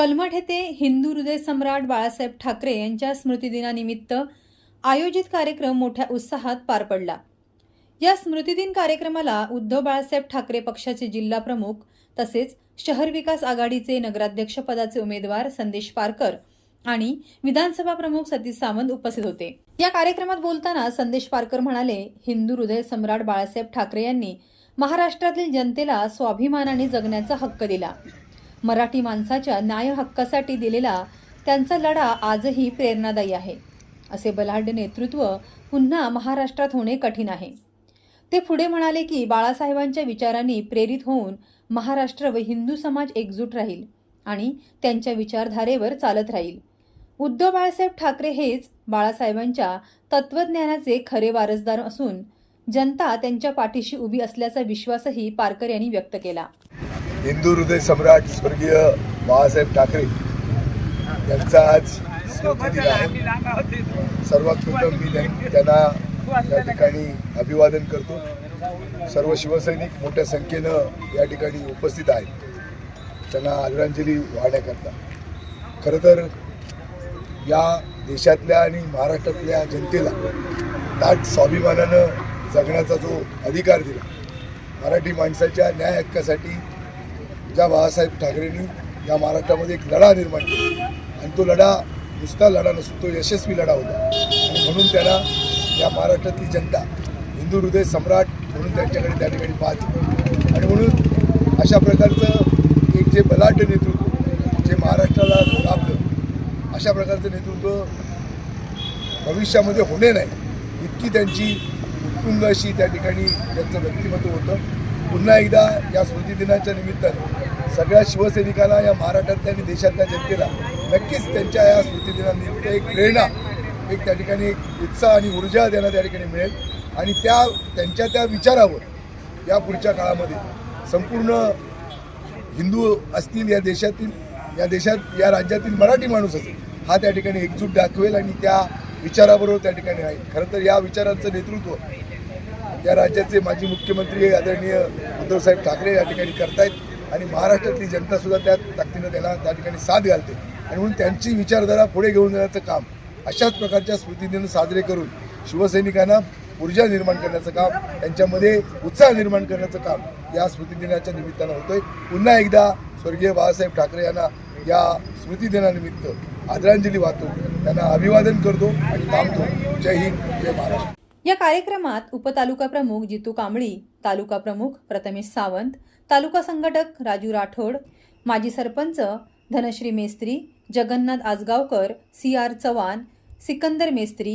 कलमठ येथे हिंदू हृदय सम्राट बाळासाहेब ठाकरे यांच्या स्मृतिदिनानिमित्त आयोजित कार्यक्रम मोठ्या उत्साहात पार पडला. या स्मृतिदिन कार्यक्रमाला उद्धव बाळासाहेब ठाकरे पक्षाचे जिल्हा प्रमुख तसेच शहर विकास आघाडीचे नगराध्यक्षपदाचे उमेदवार संदेश पारकर आणि विधानसभा प्रमुख सतीश सावंत उपस्थित होते. या कार्यक्रमात बोलताना संदेश पारकर म्हणाले हिंदू हृदय सम्राट बाळासाहेब ठाकरे यांनी महाराष्ट्रातील जनतेला स्वाभिमानाने जगण्याचा हक्क दिला. मराठी माणसाच्या न्याय हक्कासाठी दिलेला त्यांचा लढा आजही प्रेरणादायी आहे. असे बलाढ्य नेतृत्व पुन्हा महाराष्ट्रात होणे कठीण आहे. ते पुढे म्हणाले की बाळासाहेबांच्या विचारांनी प्रेरित होऊन महाराष्ट्र व हिंदू समाज एकजूट राहील आणि त्यांच्या विचारधारेवर चालत राहील. उद्धव बाळासाहेब ठाकरे हेच बाळासाहेबांच्या तत्वज्ञानाचे खरे वारसदार असून जनता त्यांच्या पाठीशी उभी असल्याचा विश्वासही पारकर यांनी व्यक्त केला. हिंदू हृदय सम्राट स्वर्गीय बाळासाहेब ठाकरे यांचा आज स्मृतिदिन आहे. सर्वात प्रथम मी त्यांना या ठिकाणी अभिवादन करतो. सर्व शिवसैनिक मोठ्या संख्येनं या ठिकाणी उपस्थित आहेत. त्यांना आदरांजली वाहण्याकरता. खरं तर या देशातल्या आणि महाराष्ट्रातल्या जनतेला दाट स्वाभिमानानं जगण्याचा जो अधिकार दिला मराठी माणसाच्या न्याय हक्कासाठी ज्या बाळासाहेब ठाकरेंनी या महाराष्ट्रामध्ये एक लढा निर्माण केला. आणि तो लढा नुसता लढा नसून तो यशस्वी लढा होता. आणि म्हणून त्याला या महाराष्ट्रातली जनता हिंदू हृदय सम्राट म्हणून त्यांच्याकडे त्या ठिकाणी पाहते. आणि म्हणून अशा प्रकारचं एक जे बलाढ्य नेतृत्व जे महाराष्ट्राला लाभलं अशा प्रकारचं नेतृत्व भविष्यामध्ये होणे नाही. इतकी त्यांची उत्तुंग अशी त्या ठिकाणी त्यांचं व्यक्तिमत्व होतं. पुन्हा एकदा या स्मृतिदिनाच्या निमित्तानं सगळ्या शिवसैनिकांना या महाराष्ट्रातल्या आणि देशातल्या जनतेला नक्कीच त्यांच्या या स्मृतिदिनानिमित्त एक प्रेरणा एक त्या ठिकाणी एक उत्साह आणि ऊर्जा त्यांना त्या ठिकाणी मिळेल. आणि त्या त्यांच्या त्या विचारावर या पुढच्या काळामध्ये संपूर्ण हिंदू असतील या देशातील या देशात या राज्यातील मराठी माणूस असेल हा त्या ठिकाणी एकजूट दाखवेल आणि त्या विचाराबरोबर त्या ठिकाणी राहील. खरं तर या विचारांचं नेतृत्व या राज्याचे माजी मुख्यमंत्री आदरणीय उद्धवसाहेब ठाकरे या ठिकाणी करतायत आणि महाराष्ट्रातली जनतासुद्धा त्या ताकदीनं त्याला त्या ठिकाणी साथ घालते. आणि म्हणून त्यांची विचारधारा पुढे घेऊन जाण्याचं काम अशाच प्रकारच्या स्मृतिदिन साजरे करून शिवसैनिकांना ऊर्जा निर्माण करण्याचं काम त्यांच्यामध्ये उत्साह निर्माण करण्याचं काम या स्मृतिदिनाच्या निमित्तानं होतंय. पुन्हा एकदा स्वर्गीय बाळासाहेब ठाकरे यांना या स्मृतिदिनानिमित्त आदरांजली वाहतो. त्यांना अभिवादन करतो आणि थांबतो. जय हिंद जय महाराष्ट्र. या कार्यक्रमात उपतालुका प्रमुख जितू कांबळी तालुका प्रमुख प्रथमेश सावंत तालुका संघटक राजू राठोड माजी सरपंच धनश्री मेस्त्री जगन्नाथ आजगावकर सी आर चव्हाण सिकंदर मेस्त्री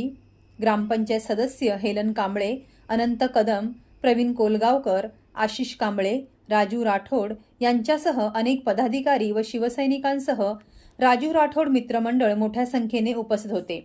ग्रामपंचायत सदस्य हेलन कांबळे अनंत कदम प्रवीण कोलगावकर आशिष कांबळे राजू राठोड यांच्यासह अनेक पदाधिकारी व शिवसैनिकांसह राजू राठोड मित्रमंडळ मोठ्या संख्येने उपस्थित होते.